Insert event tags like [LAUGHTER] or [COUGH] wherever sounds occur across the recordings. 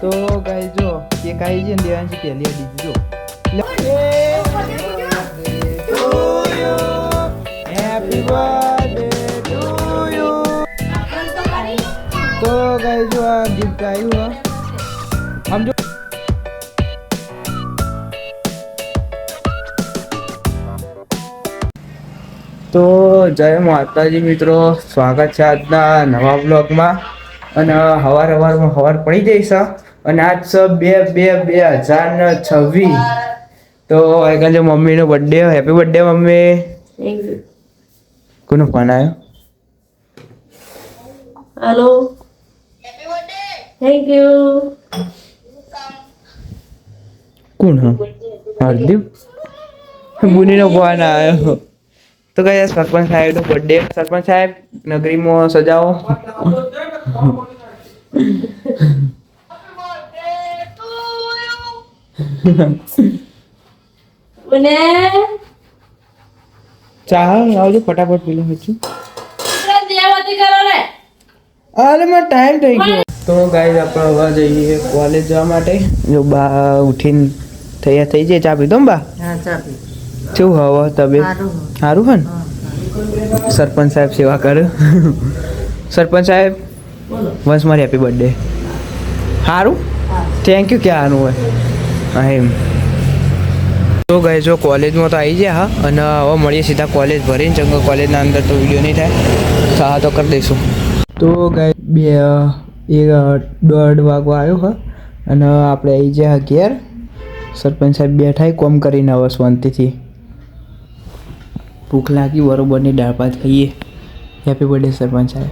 તો ગાઈ જો કે કાઈ છે ને દેવાંશી પહેલી દીધી જો. હેપી બર્થડે ટુ યુ તો ગાઈ જો આ ગિફ્ટ આવ્યું આમ જો તો જય માતાજી મિત્રો, સ્વાગત છે આજના નવા બ્લોગમાં અને હવાર હવારમાં હવાર પડી જઈશ અને આજ છે બે બે બે હજાર ને છવ્વીસ. તો કાલે મમ્મીનો બર્થડે હેપી બર્થડે મમ્મી. કોનો ફોન આવ્યો હેલો થેન્ક યુ કોણ હરદીપ મુનીનો ફોન આવ્યો તો કઈ સરપંચ સાહેબનો બર્થડે સરપંચ સાહેબ નગરીમાં સજાવો. [LAUGHS] મને ચાલ આવજો ફટાફટ પેલું હજુ અરે મારો ટાઈમ થઈ ગયો. તો ગાઈઝ આપણે હવે જઈએ કોલેજ જવા માટે. જો બા ઉઠીને તૈયાર થઈ જાય ચા પીધો બા? કેવું હવે તબિયત? સારું હન સરપંચ સાહેબ સેવા કરે. સરપંચ સાહેબ વંશ મારી હેપી બર્થડે સારું થેન્ક યુ ક્યાંનું હોય? હા એમ. તો ગઈ જો કોલેજમાં તો આવી ગયા હા. અને હવે મળીએ સીધા કોલેજ ભરીને. ચંગો કોલેજના અંદર તો વીડિયો નહીં થાય. તો હા તો કરી દઈશું. તો ગઈ બે એક દોઢ વાગો આવ્યો હા. અને આપણે આવી ગયા ઘેર. સરપંચ સાહેબ બેઠા કોમ કરીને હવે શાંતિથી. ભૂખ લાગી બરોબરની દાળ ભાત ખાઈએ. હેપી બર્થડે સરપંચ સાહેબ.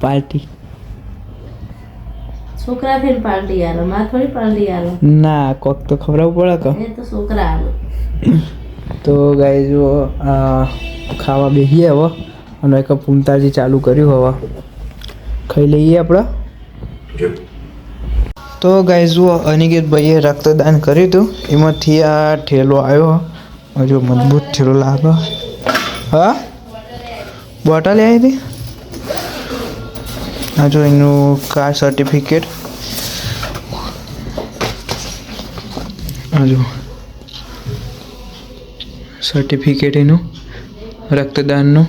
પાર્ટી છોકરા થઈને પાલટી આલો માં થોડી પાલટી આલો. ના કોક તો ખવડાવવું પડે કે એ તો છોકરા આલો. તો ગાય જો આ ખાવા બેસીએ હવે અને એક પૂમતાજી ચાલુ કર્યું હવે. ખાઈ લઈએ આપણે. તો ગાય જુઓ અનિકેત ભાઈએ રક્તદાન કર્યું હતું. એમાંથી આ ઠેલો આવ્યો. હજુ મજબૂત ઠેલો લાગે હા? બોટલ આવી હતી? આ જો એનું કાર સર્ટિફિકેટ હજુ સર્ટિફિકેટ એનું રક્તદાનનું.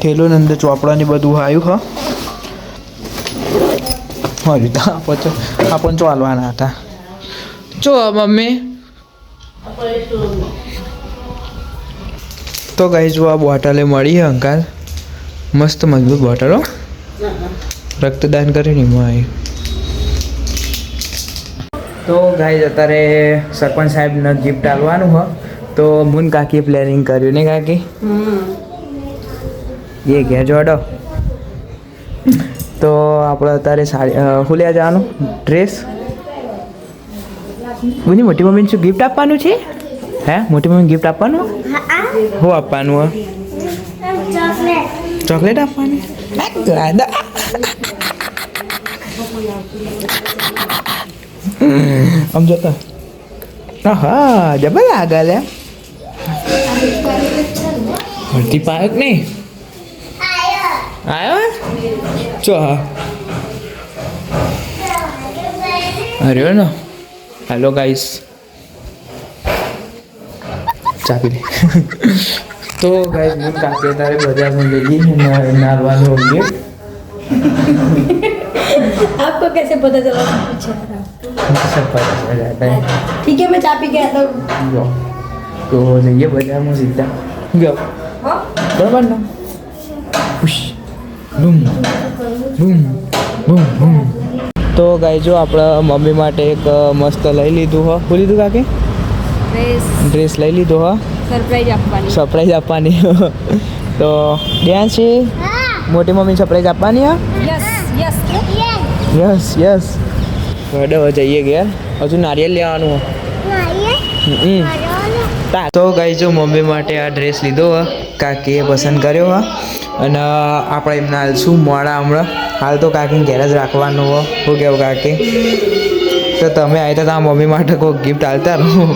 ઠેલો ને અંદર ચોપડાની બધું આવ્યું હા. હજુ તો આપણ આપણ ચાલવાના હતા. જો મમ્મી. તો ગઈ જો આ બોટલે મળી અંકાલ મસ્ત મજબૂત બોટલો રક્તદાન કરીને એમાં આવી તો ગાઈઝ અત્યારે સરપંચ સાહેબને ગિફ્ટ આપવાનું હો. તો મુન કાકી પ્લાનિંગ કર્યું ને કાકી? એ ઘેર જોડો તો આપણે અત્યારે સાડી હું લેવા જવાનું? ડ્રેસ બધી મોટી મમ્મીને શું ગિફ્ટ આપવાનું છે? હે? મોટી મમ્મી ગિફ્ટ આપવાનું? શું આપવાનું હે? ચોકલેટ આપવાની. આમ જોતા હા જબર આગળ ભરતી પાયક નહીં આવ્યો ચો હા અરે ને હેલો ગાઈસ ચાપી દે તો ગાઈસ હું કાકે તારે બજારમાં જઈએ નારવાનું અંગે आपको कैसे पता चला अच्छा સરપ્રાઈઝ જાતા હે ठीक है मैं चापी के आता हूँ જો તો જઈએ બજારમાં સીધા ગયો બરાબર ને પુશ બૂમ બૂમ બૂમ બૂમ તો ગાય જો આપણા મમ્મી માટે એક મસ્ત લઈ લીધું હો શું લીધું કાકે ડ્રેસ ડ્રેસ લઈ લીધો હો સરપ્રાઈઝ આપવાની સરપ્રાઈઝ આપવાની તો ડ્યાન છે મોટી મમ્મી સરપ્રાઈઝ આપવાની હા યસ યસ યસ યસ હવે જઈએ ગયા હજુ નારિયેલ લેવાનું હમ. તા- તો ગઈ જો મમ્મી માટે આ ડ્રેસ લીધો હ કાકીએ પસંદ કર્યો હ. અને આપણે એમને હાલ શું મોડા હમણાં. હાલ તો કાકીને ઘેર જ રાખવાનું હો. શું કેવું કાકી? તો તમે આવી તો તમારા મમ્મી માટે કોઈ ગિફ્ટ હાલતા રહો.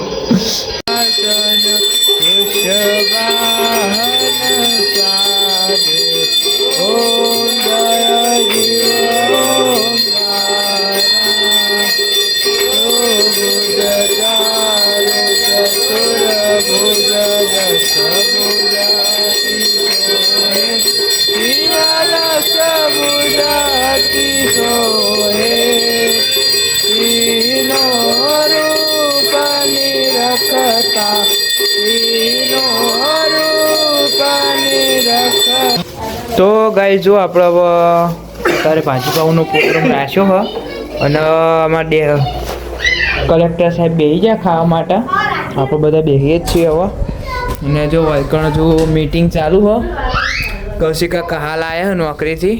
ગાઈ જો આપણે હવે અત્યારે ભાજીપાવનો પ્રોગ્રામ રાખ્યો હ. અને અમારા ડે કલેક્ટર સાહેબ બેસી ગયા ખાવા માટે. આપણે બધા બેસીએ જ છીએ હવે. અને જો વલકણ જો મીટિંગ ચાલુ હો. કૌશિકા કહાલ આવ્યા નોકરીથી.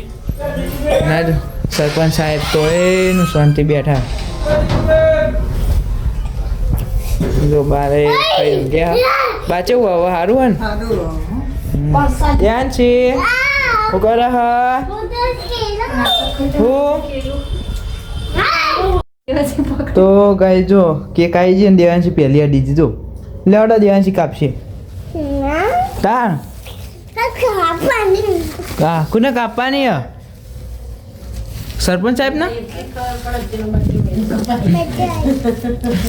ના જો સરપંચ સાહેબ તો એનું શાંતિ બેઠા. જો બારે કઈ ગયા. બાચવું હવે? સારું હોય ને? ધ્યાન છે? હું કરે હા? હું? તો ગાઈ જો કેક આવી છે ને દેવાંશી પહેલી અડી જો. લેવડો દેવાંશી કાપશે. તા કા કોને કાપવાની હ? સરપંચ સાહેબ ના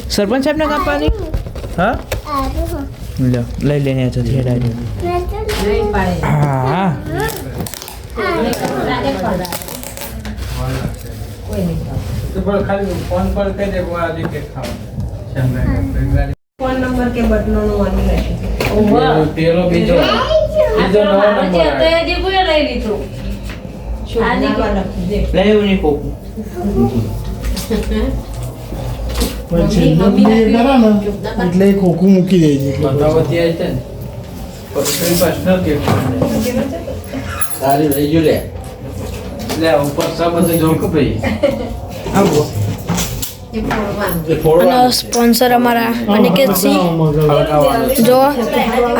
સરપંચ સાહેબ ને કાપવાની? હા? લો લઈ લઈને આ પાડે હા. ફોન નંબર કે લઈ લીધું આની કોકું ને એટલે ખોખું મૂકી દે છે એટલે બધા વધી આવી છે ને પછી પ્રશ્ન સારી રહી ગયું લે લે ઉપર સબ બધું જોર ભાઈ. આવો. અને ફોડવાનું. છે. સ્પોન્સર અમારા અનિકેત સિંહ જો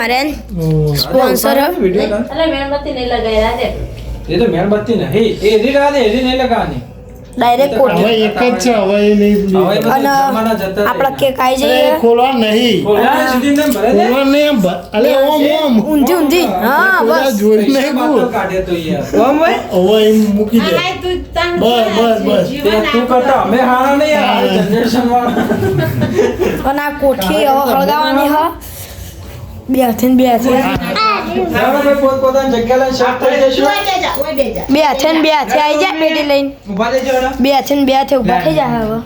આર્યન સ્પોન્સર. અરે મેણબત્તી નહીં લગાવી એ તો મેણબત્તી નહીં. એ રાધે એરી નહીં લગાવવાની ડાયરેક્ટ હવે એક જ છે હવે એ નહીં હવે એ બધું અને જમાના કે એ જઈએ. ખોલવા નહીં. ખોલવા એમ અલે ઓમ ઓમ. ઊંધી ઊંધી. હા બસ. જોઈ નહીં બાતો કાઢે તો યાર. ઓમ હવે એમ મૂકી દે. બસ બસ બસ. તું કરતા અમે હારા નહીં યાર જનરેશન વાળા. અને આ કોઠી હવે હળગાવવાની હ. બે હાથે ને બે હાથે. બે હાથે ને બે હાથે આવી જાય પેટી લઈને. બે હાથે ને બે હાથે ઊભા થઈ જાય હવે.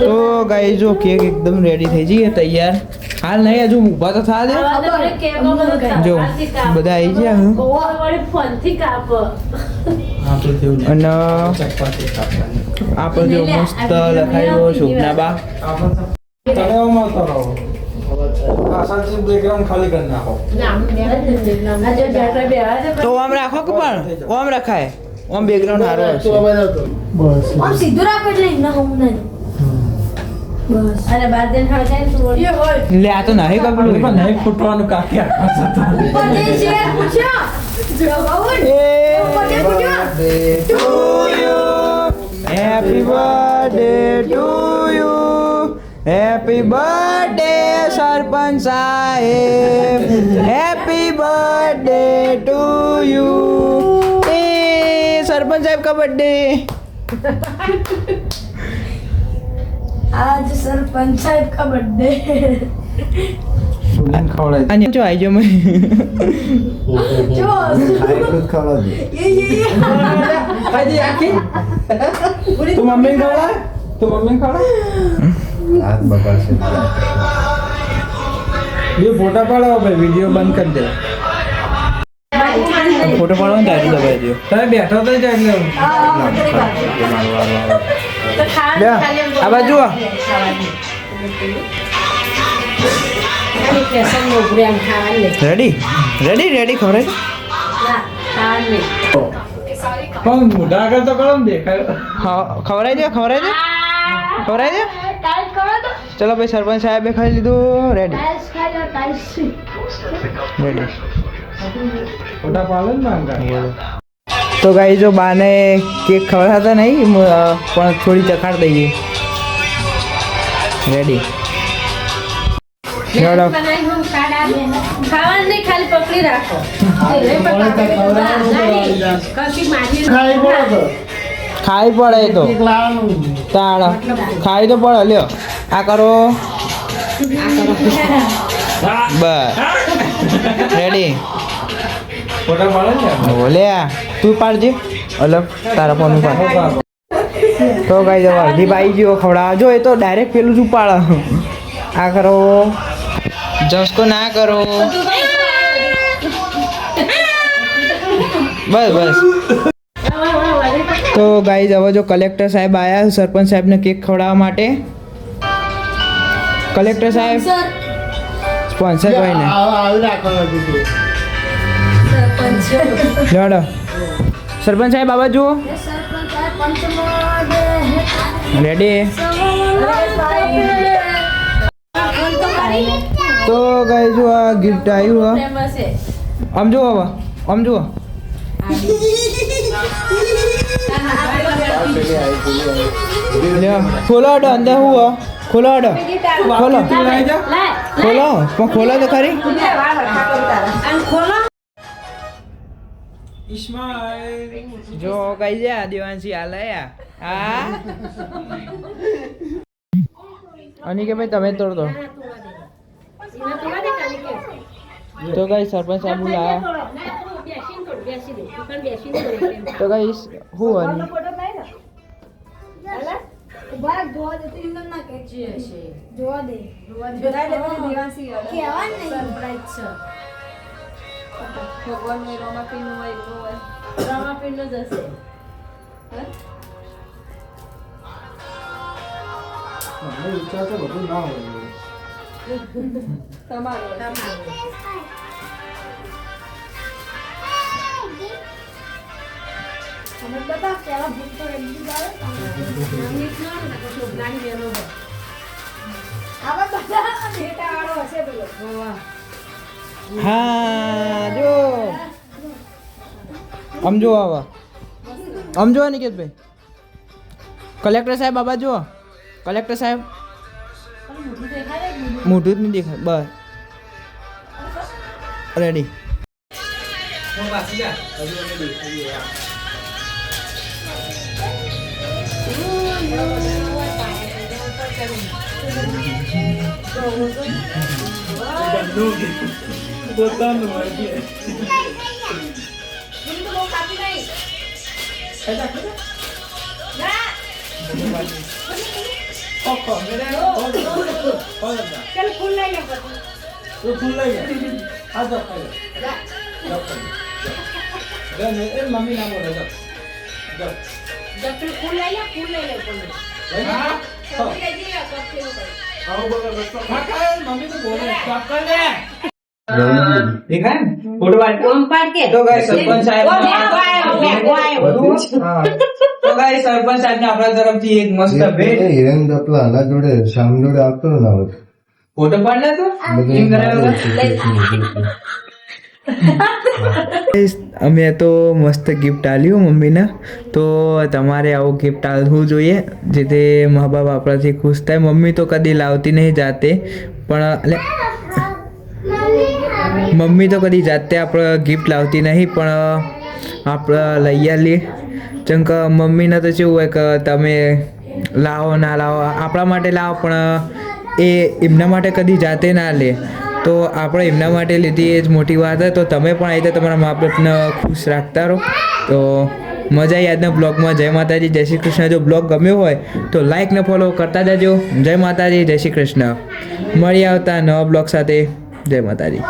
તો ગાઈ જો કેક એકદમ રેડી થઈ જઈએ તૈયાર. હાલ નહીં હજુ ઊભા તો થા દે. જો બધા આવી ગયા હું. અને આપણે જો મસ્ત લખાયો શુભના બા. તો ઓમ રાખો કે પણ? ઓમ રખાય. ઓમ બેકગ્રાઉન્ડ સારું તો હશે બસ ઓમ સીધું રાખો એટલે ના હું નહીં બસ. અને બાર દિન તું લે આ તો નહીં કપડું. પણ નહીં ફૂટવાનું કાકી આખા જતા. Happy birthday to you Happy birthday Sarpan Saib Happy birthday to you. Eh Sarpan Saib ka birthday. Aaj Sarpan साहब ka birthday. सुमन खावड़ा आणि जो आहे जो मी जो खाई खुद खावड़ा ये ये મમ્મી બગાડશે. બે ફોટા પાડો ભાઈ વીડિયો બંધ કરી દે. ફોટો પાડો ને તારી દબાઈ દો તમે બેઠો તો જ એટલે. લે આ બાજુ આ. રેડી રેડી રેડી ખરે પણ મોઢા આગળ તો કરો ને દેખાય. ખ- ખવડાવી દે ખવડાવી દે ખવડાવી દે ચલો ભાઈ સરપંચ સાહેબે ખાઈ લીધું. રેડી રેડી તો ગાઈ જો બાને કેક ખવડાવતા નહીં પણ થોડી ચખાડ દઈએ રેડી પકડી રાખો. ખાઈ પડો તો. ખાઈ પડે તો. એક લાવવાનું ખાઈ તો પડે લ્યો. આ કરો. બસ. રેડી બોલે તું પાડજે. અલગ. તારા ફોન ઉપર. તો ગાઈ જવા અડધી બાઈ ગયો ખવડાવવા જો એ તો ડાયરેક્ટ પેલું જ ઉપાડે. આ કરો. જસકો ના કરો. બસ બસ. તો ગાઈઝ હવે જો કલેક્ટર સાહેબ આવ્યા સરપંચ સાહેબને કેક ખવડાવવા માટે. કલેક્ટર સાહેબ? સ્પોન્સર કોઈ ને આવી લડો સરપંચ સાહેબ બાબા જુઓ રેડી તો ગાઈ જો આ ગિફ્ટ આવ્યું હા. આમ જુઓ હવે. આમ જુઓ. ખોલો અંદર હો? ખોલો અડો ખોલો. ખોલો. પણ ખોલો તો ખરી. જો કઈ છે દેવાંશી હાલે હા? અની કે ભાઈ તમે તોડ દો તો કઈ સરપંચ સાહેબ બોલાયા. તો કઈ હું અને જોવા દે. મને છે. ના હોય અમે બધા પેલા ભૂખ તો એટલી આવે આવા બધા બેટા વાળો હશે પેલો હા જો. આમ આવા. આમ જો નિકેતભાઈ. કલેક્ટર સાહેબ બાબા જુઓ. કલેક્ટર સાહેબ. મોઢું જ નહીં દેખાય બસ. રેડી તો ફૂલ લઈ લે આ તો મમ્મી ના બોલે જાઓ દેખાય ફોટો પાડ તો ગાય સરપંચ સાહેબ તો ગાય સરપંચ સાહેબ ને આપણા તરફથી એક મસ્ત ભેટ હિરેન પેલા આના જોડે શ્યામ જોડે આવતો ને આવે ફોટો પાડ લે તો એમ કરાવ્યો અમે તો મસ્ત ગિફ્ટ આલ્યું મમ્મીને. તો તમારે આવું ગિફ્ટ આલવું જોઈએ, જેથી મા બાપ આપણાથી ખુશ થાય. મમ્મી તો કદી લાવતી નહીં જાતે, પણ એટલે મમ્મી તો કદી જાતે આપણે ગિફ્ટ લાવતી નહીં, પણ આપણે લઈ આવીએ જેમ કે મમ્મીને તો કેવું હોય કે તમે લાવો, ના લાવો, આપણા માટે લાવો, પણ એ એમના માટે કદી જાતે ના લે. તો આપણે એમના માટે લીધી એ જ મોટી વાત છે. તો તમે પણ આવી રીતે તમારા મા બાપને ખુશ રાખતા રહો. તો મજા આજના બ્લોગમાં. જય માતાજી, જય શ્રી કૃષ્ણ. જો બ્લોગ ગમ્યો હોય તો લાઇક ને ફોલો કરતા જજો. જય માતાજી, જય શ્રી કૃષ્ણ. મળી આવતા નવા બ્લોગ સાથે. જય માતાજી.